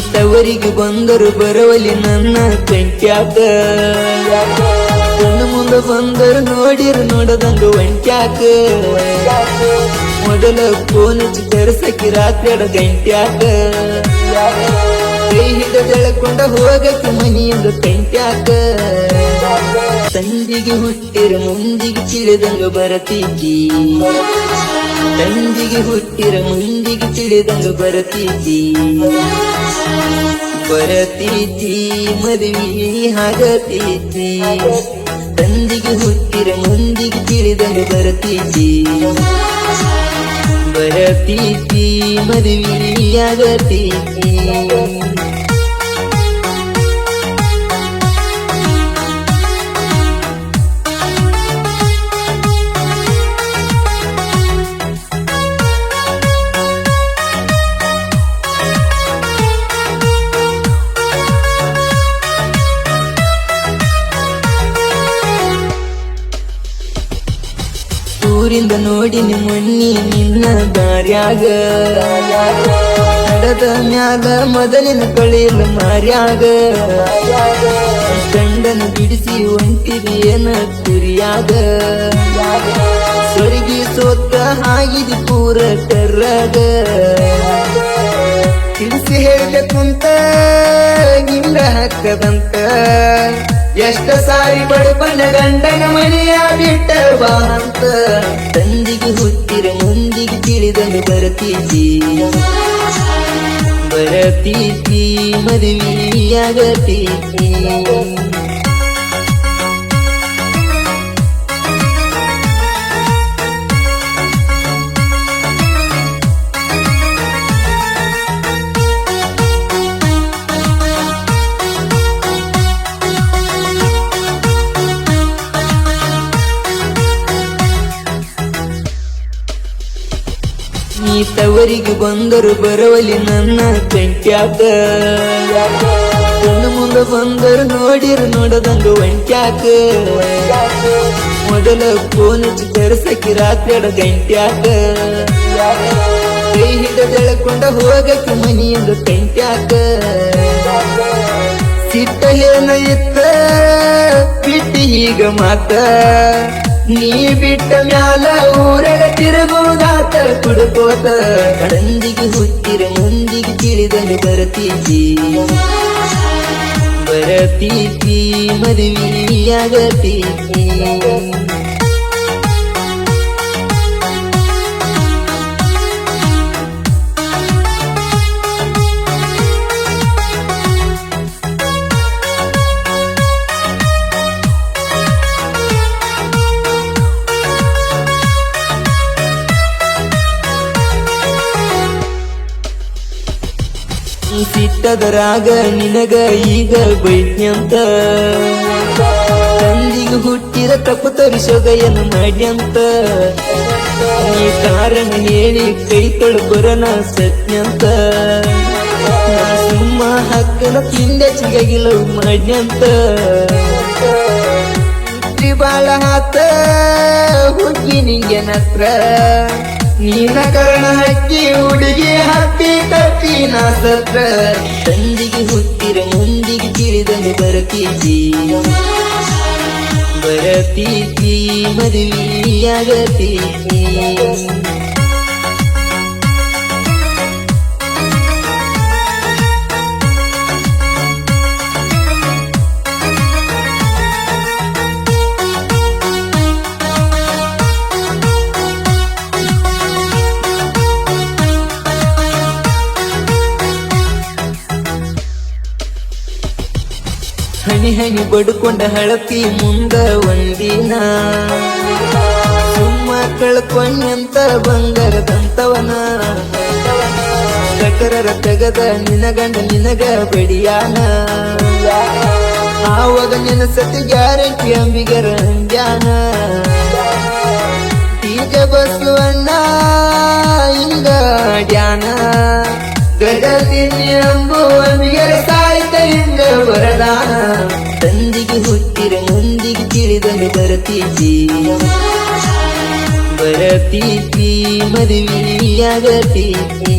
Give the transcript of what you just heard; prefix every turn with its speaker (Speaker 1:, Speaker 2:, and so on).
Speaker 1: ತವರಿಗೆ ಬಂದರು ಬರವಲಿ ನನ್ನ ಕಂಟ್ಯಾಕ ಕಣ್ಣು ಮುಂದೆ ಬಂದರು ನೋಡಿರು ನೋಡದಂಗ ಒಂಟ್ಯಾಕ ಮೊದಲ ಫೋನ್ ಹಚ್ಚಿ ತರಸಕಿ ರಾತ್ರಿ ಎರಡು ಗಂಟ್ಯಾಕ. ಕೈ ಹಿಡಿದೆಳಕೊಂಡ ಹೋಗಕ್ಕೆ ಮನೆಯಿಂದ ಕಂಟ್ಯಾಕ ತಂದಿಗೆ ಹುಟ್ಟಿರ ಮುಂದಿಗೆ ತಿಳಿದಂಗ ಬರತೀಗಿ ತಂದಿಗೆ ಹುಟ್ಟಿರ ಮುಂದಿಗೆ ತಿಳಿದಂಗ ಬರತೀತಿ. ಬರತೀತಿ ಮದುವೆ ಆಗತೀತಿ. ತಂದಿಗೆ ಹುಟ್ಟಿರ ಮುಂದಿಗೆ ತಿಳಿದಂಗ ಬರತೀತಿ. ಬರತೀತಿ ಮದುವೆ ಆಗತೀತಿ. ಊರಿಂದ ನೋಡಿ ನಿಮ್ಮಣ್ಣಿ ನಿನ್ನ ದಾರ್ಯಾಗ. ನಡೆದ ಮ್ಯಾಲ ಮೊದಲಿನ ಕಳೆಯಲು ಮಾರ್ಯಾಗ. ಗಂಡನ ಬಿಡಿಸಿ ಒಂಟಿರಿ ಏನ ಕುರಿಯಾಗ. ಸ್ವರ್ಗಿ ಸೋತ ಆಗಿದಿ ಪೂರ ಕರ್ರಾಗ ತಿಳಿಸಿ ಹೇಳಿದ ಕುಂತ ಇಲ್ಲ ಹಕ್ಕದಂತ ಎಷ್ಟ ಸಾರಿ ಬಡಪನ ಗಂಡನ ಮನೆಯ ಬಿಟ್ಟ ತಂದಿಗೆ ಹುಟ್ಟಿರ ಮುಂದಿಗೆ ತಿಳಿದನು ಬರತೀತಿ. ಬರತೀತಿ ಮದುವೆಯಾಗತೀತಿ ನೀ ತವರಿಗೆ ಬಂದರು ಬರವಲಿ ನನ್ನ ಕಂಟ್ಯಾಕ ನನ್ನ ಮುಂದೆ ಬಂದರು, ನೋಡಿರು, ನೋಡದಂಗ ಒಂಟ್ಯಾಕ ಮೊದಲ ಫೋನ್ ಹಚ್ಚಿ ತರಸಕಿ ರಾತ್ರಿ ಗಂಟ್ಯಾಕ ಕೈ ಹಿಡಿದೆಳಕೊಂಡ ಹೋಗಕ್ಕೆ ಮನಿಯಿಂದ ಕಂಟ್ಯಾಕ ಸಿಟ್ಟ ಏನ ಇತ್ತ, ಬಿಟ್ಟಿ ಈಗ ಮಾತ. ನೀ ಬಿಟ್ಟ ಮ್ಯಾಲ ಊರಗ ತಿರುಗುವುದಾತ ಕುಡುಕೋತ ಕಡಂದಿಗೆ ಹುಟ್ಟಿರ ಮುಂದಿಗೆ ತಿಳಿದನು ಬರತೀತಿ. ಬರತೀತಿ ಮದುವೆಯಾಗತೀತಿ ಸಿಟ್ಟದರಾಗ ನಿನಗ ಈಗ ಬೈದ್ಯಂತ ತಂದಿಗೆ ಹುಟ್ಟಿದ ತಪ್ಪು ತರಿಸೋಗ ಏನು ಮಾಡ್ಯಂತ. ನೀ ಕಾರಣ ಹೇಳಿ ಕೈ ತೊಳ್ಬರನ ಸತ್ಯಂತ. ಸುಮ್ಮ ಹಕ್ಕನ ತಿಂದೆ ಚಿಗಗಿಲ್ಲ ಮಾಡ್ಯಂತ. ಬಾಳ ಹಾತ ಹುಡ್ಗಿ ನಿಂಗೆ ನತ್ರ. ನೀನ ಕರ್ಣ ಹಕ್ಕಿ ಹುಡುಗಿ ಹತ್ತಿ ತಪ್ಪಿ ನಾ ಸತ್ರ. ತಂದಿಗೆ ಹುತ್ತಿರ ಮುಂದಿಗೆ ತಿಳಿದಂಗೆ ಬರತೀತಿ. ಬರತೀತಿ, ಮದುವೆಯಾಗತೀತಿ. ಹನಿ ಹನಿ ಬಡ್ಕೊಂಡ ಹಳತಿ ಮುಂದ ಒಂದಿನ. ಸುಮ್ಮ ಕಳ್ಕೊಂಡಂತ ಬಂಗಾರದಂತವನ. ಕಟರರ ತೆಗದ ನಿನಗಂಡ ನಿನಗ ಬೆಡಿಯಾನ. ಆವಾಗ ನಿನ್ನ ಸತಿ ಗ್ಯಾರಂಟಿ ಅಂಬಿಗರ ಅಂಜಾನ. ಈಗ ಬಸವಣ್ಣ ಹಿಂಗ ಡ್ಯಾನ ತಿಳಿದನು ಬರತೀತಿ ಬರತೀತಿ ಮದುವೆಯಾಗತೀತಿ